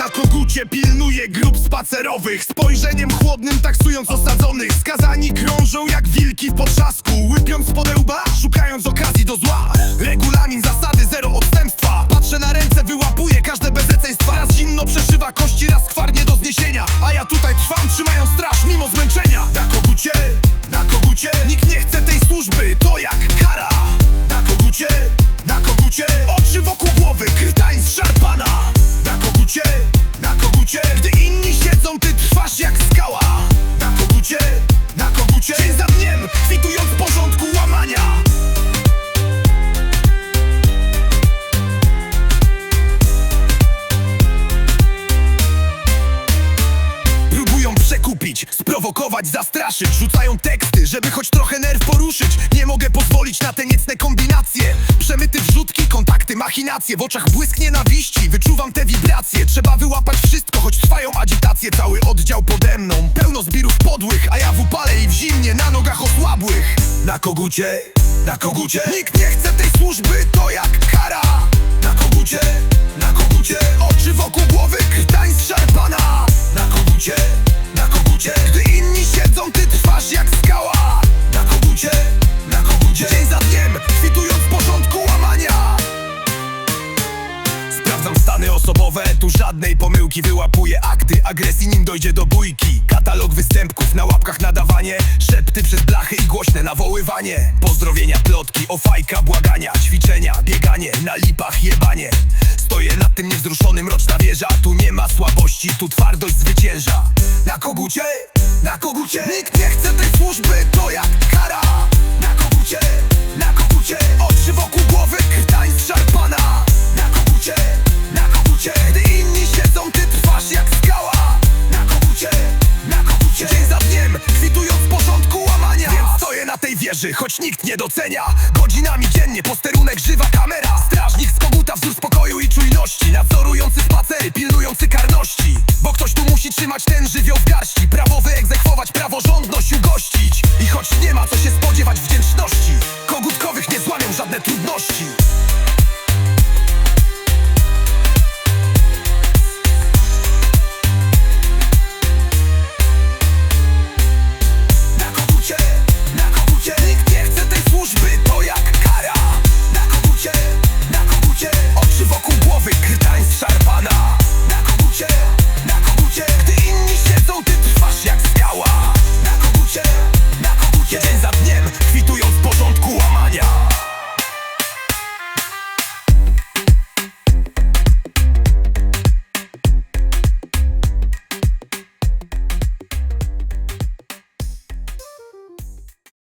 Na kogucie pilnuje grup spacerowych. Spojrzeniem chłodnym taksując osadzonych. Skazani krążą jak wilki w potrzasku sprowokować, zastraszyć. Rzucają teksty, żeby choć trochę nerw poruszyć. Nie mogę pozwolić na te niecne kombinacje. Przemyty wrzutki, kontakty, machinacje. W oczach błysk nienawiści, wyczuwam te wibracje. Trzeba wyłapać wszystko, choć trwają agitacje. Cały oddział pode mną, pełno zbirów podłych A ja w upale i w zimnie, na nogach osłabłych. Na kogucie, na kogucie. Nikt nie chce tej służby, to jak kara żadnej pomyłki Wyłapuję akty agresji, nim dojdzie do bójki. Katalog występków, na łapkach nadawanie Szepty przez blachy i głośne nawoływanie. Pozdrowienia, plotki, ofajka, błagania Ćwiczenia, bieganie, na lipach jebanie. Stoję nad tym niewzruszonym, roczna wieża Tu nie ma słabości, tu twardość zwycięża. Na kogucie, na kogucie Nikt nie chce tej służby, to jak kara. Na kogucie wieży, choć nikt nie docenia. Godzinami dziennie, posterunek, żywa kamera. Strażnik z koguta, wzór spokoju i czujności. Nadzorujący spacery, pilnujący karności. Bo ktoś tu musi trzymać ten żywioł w garści. Prawo wyegzekwować, praworządność ugościć. I choć nie ma co się spodziewać wdzięczności Kogutkowych nie złamią żadne trudności